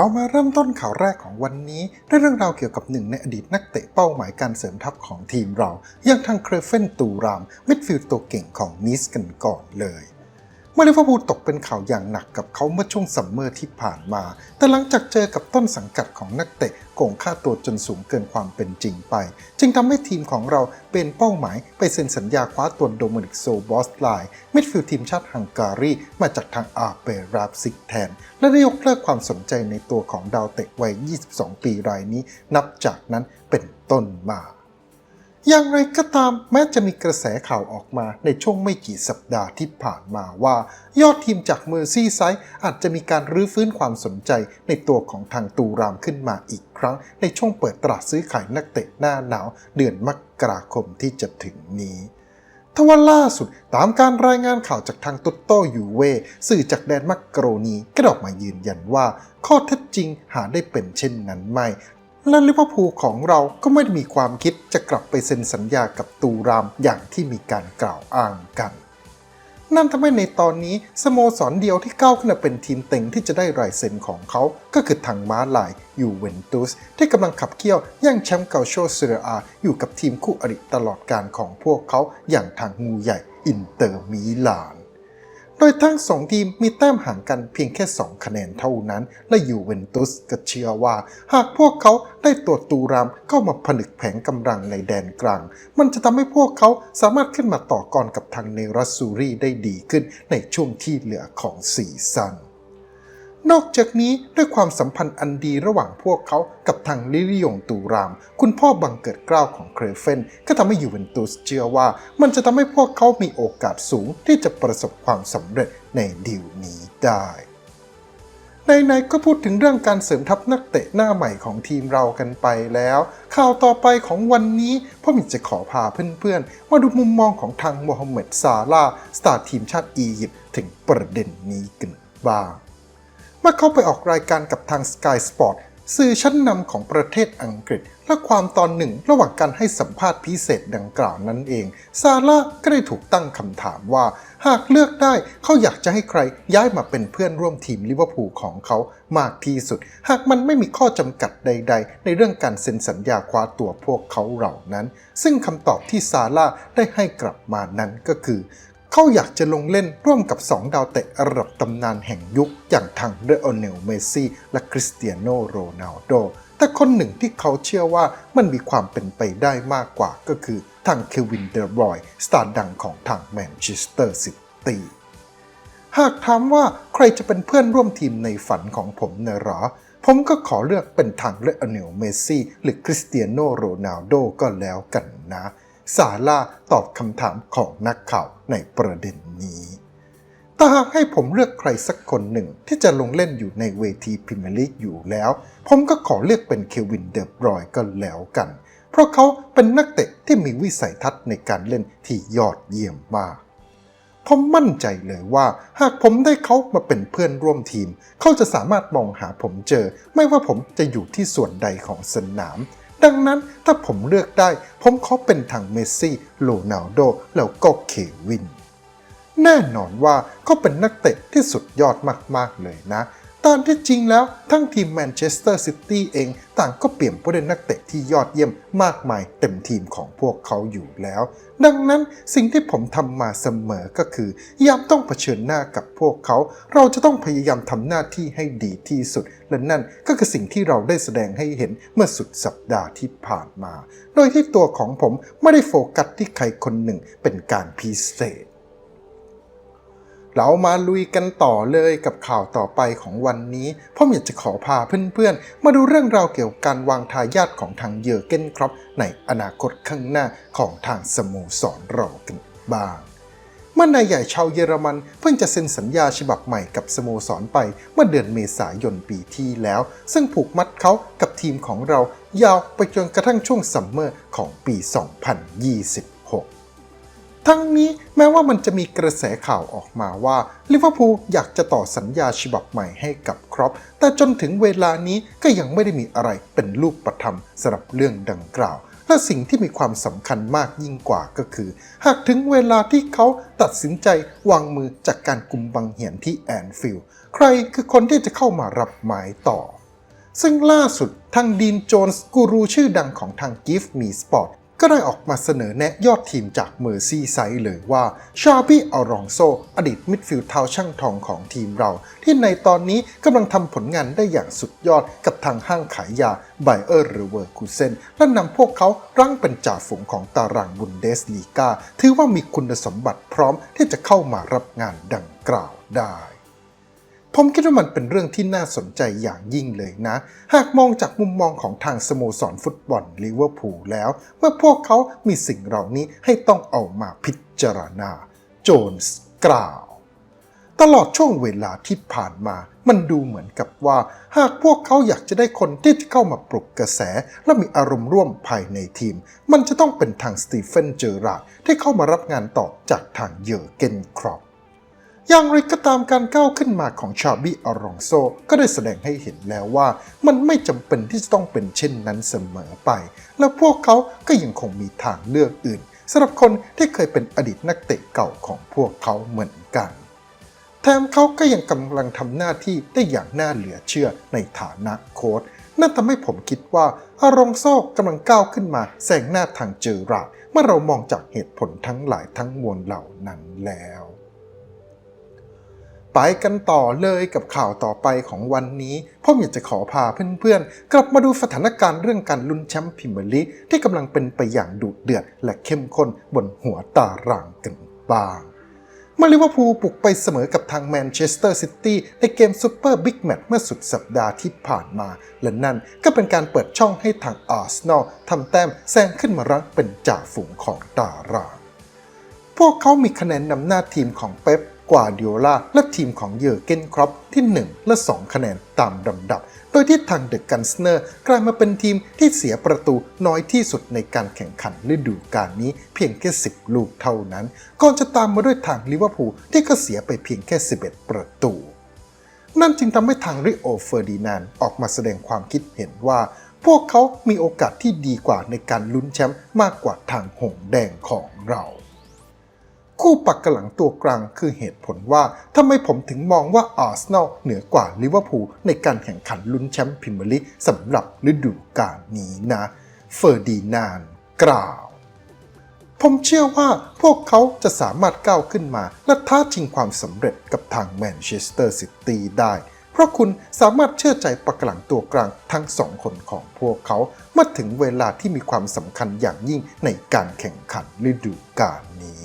เรามาเริ่มต้นข่าวแรกของวันนี้ด้วยเรื่องราวเกี่ยวกับหนึ่งในอดีตนักเตะเป้าหมายการเสริมทัพของทีมเรา อย่างทางเครเฟนตูรามมิดฟิลด์ตัวเก่งของนิสกันก่อนเลย เมื่อลิเวอร์พูลตกเป็นข่าวอย่างหนักกับเขาเมื่อช่วงซัมเมอร์ที่ผ่านมา แต่หลังจากเจอกับต้นสังกัดของนักเตะโกงค่าตัวจนสูงเกินความเป็นจริงไป จึงทำให้ทีมของเราเป็นเป้าหมายไปเซ็นสัญญาคว้าตัวโดมินิกโซบอสไลมิดฟิลด์ทีมชาติฮังการีมาจากทางอาเปราบซิกแทน และได้ยกเลิกความสนใจในตัวของดาวเตะวัย 22 ปีรายนี้ นับจากนั้นเป็นต้นมา อย่างไรก็ตามแม้จะมีกระแสข่าวออกมาในช่วงไม่กี่สัปดาห์ที่ผ่านมาว่า ยอดทีมจากเมอร์ซี่ไซด์อาจจะมีการรื้อฟื้นความสนใจในตัวของทางตูรามขึ้นมาอีกครั้ง ในช่วงเปิดตลาดซื้อขายนักเตะหน้าหนาว เดือนมกราคมที่จะถึงนี้ทว่าล่าสุดตามการรายงานข่าวจากทางตุตโตยูเวสื่อจากแดนมักโกรนีก็ออกมายืนยันว่า ข้อเท็จจริงหาได้เป็นเช่นนั้นไม่ และลิเวอร์พูลของเราก็ไม่ได้มีความคิดจะกลับไปเซ็นสัญญากับตูรามอย่างที่มีการกล่าวอ้างกัน นั่นทำให้ในตอนนี้สโมสรเดียวที่ก้าวขึ้นมาเป็นทีมเต็งที่จะได้รายเซ็นของเขา ก็คือทางม้าลายยูเวนตุสที่กำลังขับเคี่ยวแย่งแชมป์เกาโชเซเรอาอยู่กับทีมคู่อริตลอดการของพวกเขาอย่างทางงูใหญ่อินเตอร์มิลาน โดยทั้งสองทีมมีแต้มห่างกันเพียงแค่ 2 คะแนนเท่านั้น และยูเวนตุสก็เชื่อว่า หากพวกเขาได้ตัวตูรามเข้ามาผนึกแผงกำลังในแดนกลาง มันจะทำให้พวกเขาสามารถขึ้นมาต่อกรกับทางเนรัสซูรีได้ดีขึ้นในช่วงที่เหลือของซีซั่น นอกจากนี้ด้วยความสัมพันธ์อันดีระหว่างพวกเขากับทางลิลิยงตูราม คุณพ่อบังเกิดเกล้าของเครเฟน ก็ทำให้ยูเวนตุสเชื่อว่า มันจะทำให้พวกเขามีโอกาสสูงที่จะประสบความสำเร็จในดีลนี้ได้ในๆก็พูดถึงเรื่องการเสริมทัพนักเตะหน้าใหม่ของทีมเรากันไปแล้ว ข่าวต่อไปของวันนี้พ่อมิจะขอพาเพื่อนๆ มาดูมุมมองของทางโมฮัมเหม็ดซาลาสตาร์ทีมชาติอียิปต์ถึงประเด็นนี้กันบ้าง เมื่อเขาไปออกรายการกับทาง Sky Sport สื่อชั้นนำของประเทศอังกฤษ และความตอนหนึ่งระหว่างการให้สัมภาษณ์พิเศษดังกล่าวนั้นเอง ซาร่าก็ได้ถูกตั้งคำถามว่า หากเลือกได้เขาอยากจะให้ใครย้ายมาเป็นเพื่อนร่วมทีมลิเวอร์พูลของเขามากที่สุด หากมันไม่มีข้อจำกัดใด ๆ ในเรื่องการเซ็นสัญญาคว้าตัวพวกเขาเหล่านั้น ซึ่งคำตอบที่ซาร่าได้ให้กลับมานั้นก็คือ เขาอยากจะลงเล่นร่วมกับ 2 ดาวเตะระดับตำนานแห่งยุค อย่างทางเรโอเนลเมซี่ และคริสเตียโนโรนัลโด แต่คนหนึ่งที่เขาเชื่อว่ามันมีความเป็นไปได้มากกว่าก็คือทางเควินเดอร์บรอยสตาร์ดังของทางแมนเชสเตอร์ซิตี้หากถามว่าใครจะเป็นเพื่อนร่วมทีมในฝันของผมเนหรอ ผมก็ขอเลือกเป็นทางเรโอเนลเมซี่ หรือคริสเตียโนโรนัลโดก็แล้วกันนะ ซาร่าตอบคำถามของนักข่าวในประเด็นนี้แต่หากให้ผมเลือกใครสักคนหนึ่งที่จะลงเล่นอยู่ในเวทีพรีเมียร์ลีกอยู่แล้ว ผมก็ขอเลือกเป็นเควินเดอบรอยก็แล้วกัน เพราะเขาเป็นนักเตะที่มีวิสัยทัศน์ในการเล่นที่ยอดเยี่ยมมาก ผมมั่นใจเลยว่า หากผมได้เขามาเป็นเพื่อนร่วมทีม เขาจะสามารถมองหาผมเจอ ไม่ว่าผมจะอยู่ที่ส่วนใดของสนาม ดังนั้นถ้าผมเลือกได้ ผมขอเป็นทางเมสซี่โรนัลโดแล้วก็เควิน แน่นอนว่าเขาเป็นนักเตะที่สุดยอดมากๆเลยนะ ตามที่จริงแล้วทั้งทีมแมนเชสเตอร์ซิตี้เอง ต่างก็เปลี่ยนผู้เล่นนักเตะที่ยอดเยี่ยมมากมายเต็มทีมของพวกเขาอยู่แล้ว ดังนั้นสิ่งที่ผมทำมาเสมอก็คือยามต้องเผชิญหน้ากับพวกเขา เราจะต้องพยายามทำหน้าที่ให้ดีที่สุด และนั่นก็คือสิ่งที่เราได้แสดงให้เห็นเมื่อสุดสัปดาห์ที่ผ่านมา โดยที่ตัวของผมไม่ได้โฟกัสที่ใครคนหนึ่งเป็นการพิเศษ เรามาลุยกันต่อเลยกับข่าวต่อไปของวันนี้ผมอยากจะขอพาเพื่อนๆ มาดูเรื่องราวเกี่ยวกับการวางทายาทของทางเยอร์เกนครอปในอนาคตข้างหน้าของทางสโมสรเรากันบ้างเมื่อนายใหญ่ชาวเยอรมันเพิ่งจะเซ็นสัญญาฉบับใหม่กับสโมสรไปเมื่อเดือนเมษายนปีที่แล้ว ซึ่งผูกมัดเขากับทีมของเรายาวไปจนกระทั่งช่วงซัมเมอร์ของปี 2026 ทั้งนี้แม้ว่ามันจะมีกระแสข่าวออกมาว่าลิเวอร์พูลอยากจะต่อสัญญาฉบับใหม่ให้กับครอปแต่จนถึงเวลานี้ก็ยังไม่ได้มีอะไรเป็นรูปประทับสำหรับเรื่องดังกล่าว และสิ่งที่มีความสำคัญมากยิ่งกว่าก็คือ หากถึงเวลาที่เขาตัดสินใจวางมือจากการกุมบังเหียนที่แอนฟิลด์ใครคือคนที่จะเข้ามารับไม้ต่อซึ่งล่าสุดทางดีนโจนส์กูรูชื่อดังของทาง Give Me Sport ก็ได้ออกมาเสนอแนะยอดทีมจากเมอร์ซี่ไซด์เลยว่าชาบี้อารองโซอดีตมิดฟิลด์เท้าช่างทองของทีมเรา ที่ในตอนนี้กำลังทำผลงานได้อย่างสุดยอดกับทางห้างขายยาไบเออร์หรือเวอร์คูเซนและนำพวกเขารั้งเป็นจ่าฝูงของตารางบุนเดสลีกาถือว่ามีคุณสมบัติพร้อมที่จะเข้ามารับงานดังกล่าวได้ ผมคิดว่ามันเป็นเรื่องที่น่าสนใจอย่างยิ่งเลยนะ หากมองจากมุมมองของทางสโมสรฟุตบอลลิเวอร์พูลแล้วเมื่อพวกเขามีสิ่งเหล่านี้ให้ต้องเอามาพิจารณา โจนส์กล่าว ตลอดช่วงเวลาที่ผ่านมามันดูเหมือนกับว่า หากพวกเขาอยากจะได้คนที่จะเข้ามาปลุกกระแส และมีอารมณ์ร่วมภายในทีม มันจะต้องเป็นทางสตีเฟนเจอราร์ดที่เข้ามารับงานต่อจากทางเยอร์เกนครอป อย่างไรก็ตามการก้าวขึ้นมาของชาบี้อารองโซก็ได้แสดงให้เห็นแล้วว่า มันไม่จำเป็นที่จะต้องเป็นเช่นนั้นเสมอไป และพวกเขาก็ยังคงมีทางเลือกอื่นสำหรับคนที่เคยเป็นอดีตนักเตะเก่าของพวกเขาเหมือนกัน แถมเขาก็ยังกำลังทำหน้าที่ได้อย่างน่าเหลือเชื่อในฐานะโค้ชนั่นทำให้ผมคิดว่าอารองโซกำลังก้าวขึ้นมาแซงหน้าทางเจอราดเมื่อเรามองจากเหตุผลทั้งหลายทั้งมวลเหล่านั้นแล้ว ไปกันต่อเลยกับข่าวต่อไปของวันนี้ผมอยากจะขอพาเพื่อนๆ กลับมาดูสถานการณ์เรื่องการลุ้นแชมป์พรีเมียร์ลีกที่กำลังเป็นไปอย่างดุเดือด และเข้มข้นบนหัวตารางกันบ้างมื่อลิเวอร์พูลบุกไปเสมอกับทางแมนเชสเตอร์ซิตี้ในเกมซูเปอร์บิ๊กแมตช์เมื่อสุดสัปดาห์ที่ผ่านมา และนั่นก็เป็นการเปิดช่องให้ทางอาร์เซนอลทำแต้มแซงขึ้นมารั้งเป็นจ่าฝูงของตารางพวกเขามีคะแนนนำหน้าทีมของเป๊ป กวาดิโอลาและทีมของเยอร์เกนครอปที่ 1 และ 2 คะแนนตามลำดับ โดยที่ทางเดอะกันสเนอร์กลายมาเป็นทีมที่เสียประตูน้อยที่สุดในการแข่งขันฤดูกาลนี้เพียงแค่ 10 ลูกเท่านั้น ก่อนจะตามมาด้วยทางลิเวอร์พูลที่ก็เสียไปเพียงแค่ 11 ประตูนั่นจึงทำให้ทางริโอเฟอร์ดินานออกมาแสดงความคิดเห็นว่า พวกเขามีโอกาสที่ดีกว่าในการลุ้นแชมป์มากกว่าทางหงแดงของเรา คู่ปักกระหลังตัวกลางคือเหตุผลว่าทำไมผมถึงมองว่าอาร์เซนอลเหนือกว่าลิเวอร์พูลในการแข่งขันลุ้นแชมป์พรีเมียร์ลีกสำหรับฤดูกาลนี้นะเฟอร์ดินานกล่าว ผมเชื่อว่าพวกเขาจะสามารถก้าวขึ้นมาและท้าชิงความสำเร็จกับทางแมนเชสเตอร์ซิตี้ได้เพราะคุณสามารถเชื่อใจปักกระหลังตัวกลางทั้งสองคนของพวกเขาเมื่อถึงเวลาที่มีความสำคัญอย่างยิ่งในการแข่งขันฤดูกาลนี้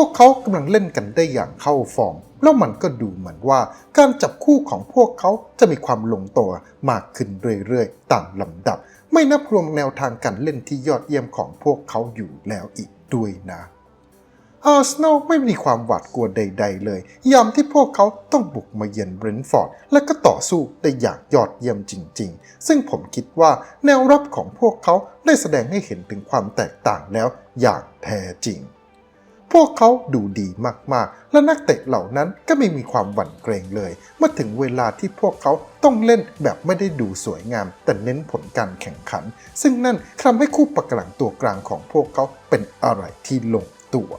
วกเขากำลังเล่นกันได้อย่างเข้าฟอร์ม แล้วมันก็ดูเหมือนว่าการจับคู่ของพวกเขาจะมีความลงตัวมากขึ้นเรื่อยๆ ตามลำดับ ไม่นับรวมแนวทางการเล่นที่ยอดเยี่ยมของพวกเขาอยู่แล้วอีกด้วยนะอาร์เซนอลไม่มีความหวาดกลัวใด ๆ เลย ยามที่พวกเขาต้องบุกมาเยือนเบรนท์ฟอร์ด และก็ต่อสู้ได้อย่างยอดเยี่ยมจริง ๆ ซึ่งผมคิดว่าแนวรับของพวกเขาได้แสดงให้เห็นถึงความแตกต่างแล้วอย่างแท้จริง พวกเขาดูดีมากๆ และนักเตะเหล่านั้นก็ไม่มีความหวั่นเกรงเลย เมื่อถึงเวลาที่พวกเขาต้องเล่นแบบไม่ได้ดูสวยงาม แต่เน้นผลการแข่งขัน ซึ่งนั่นทำให้คู่ประกลังตัวกลางของพวกเขาเป็นอะไรที่ลงตัว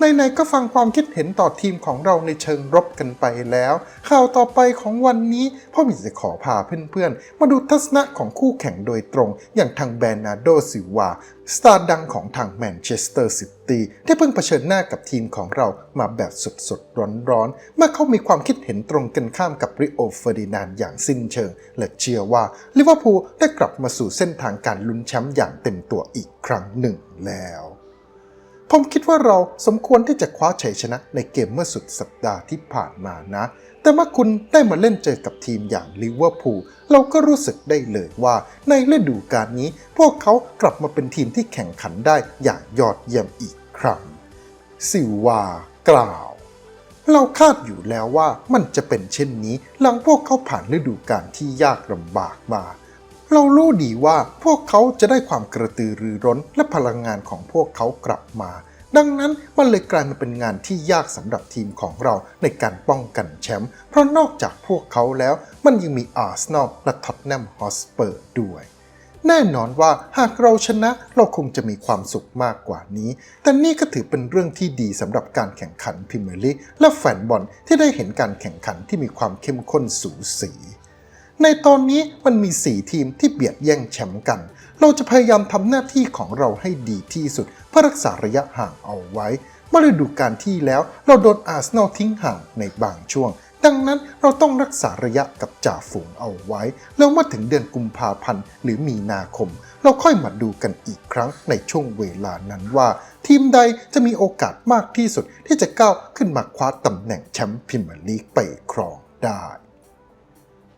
ในๆก็ฟังความคิดเห็นต่อทีมของเราในเชิงรบกันไปแล้ว ข่าวต่อไปของวันนี้พ่อมีจะขอพาเพื่อนๆ มาดูทัศนะของคู่แข่งโดยตรง อย่างทางแบรนาโดซิวาสตาร์ดังของทางแมนเชสเตอร์ซิตี้ที่เพิ่งเผชิญหน้ากับทีมของเรามาแบบสดๆ ร้อนๆเมื่อเขามีความคิดเห็นตรงกันข้ามกับริโอเฟอร์ดินานอย่างสิ้นเชิง และเชื่อว่าลิเวอร์พูลได้กลับมาสู่เส้นทางการลุ้นแชมป์อย่างเต็มตัวอีกครั้งหนึ่งแล้ว ผมคิดว่าเราสมควรที่จะคว้าชัยชนะในเกมเมื่อสุดสัปดาห์ที่ผ่านมานะ แต่เมื่อคุณได้มาเล่นเจอกับทีมอย่างลิเวอร์พูลเราก็รู้สึกได้เลยว่าในฤดูกาลนี้ พวกเขากลับมาเป็นทีมที่แข่งขันได้อย่างยอดเยี่ยมอีกครั้งซิลวากล่าว เราคาดอยู่แล้วว่ามันจะเป็นเช่นนี้ หลังพวกเขาผ่านฤดูกาลที่ยากลำบากมา เรารู้ดีว่าพวกเขาจะได้ความกระตือรือร้นและพลังงานของพวกเขากลับมา ดังนั้นมันเลยกลายมาเป็นงานที่ยากสำหรับทีมของเราในการป้องกันแชมป์เพราะนอกจากพวกเขาแล้วมันยังมีอาร์เซนอลและท็อตแนมฮอสเปอร์ด้วยแน่นอนว่าหากเราชนะเราคงจะมีความสุขมากกว่านี้ แต่นี่ก็ถือเป็นเรื่องที่ดีสำหรับการแข่งขันพรีเมียร์ลีกและแฟนบอลที่ได้เห็นการแข่งขันที่มีความเข้มข้นสูสี ในตอนนี้มันมี 4 ทีมที่เบียดแย่งแชมป์กัน เราจะพยายามทำหน้าที่ของเราให้ดีที่สุด เพื่อรักษาระยะห่างเอาไว้เมื่อฤดูกาลที่แล้วเราโดนอาร์เซนอลทิ้งห่างในบางช่วง ดังนั้นเราต้องรักษาระยะกับจ่าฝูงเอาไว้ แล้วเมื่อถึงเดือนกุมภาพันธ์หรือมีนาคม เราค่อยมาดูกันอีกครั้งในช่วงเวลานั้นว่า ทีมใดจะมีโอกาสมากที่สุดที่จะก้าวขึ้นมาคว้าตำแหน่งแชมป์พรีเมียร์ลีกไปครองได้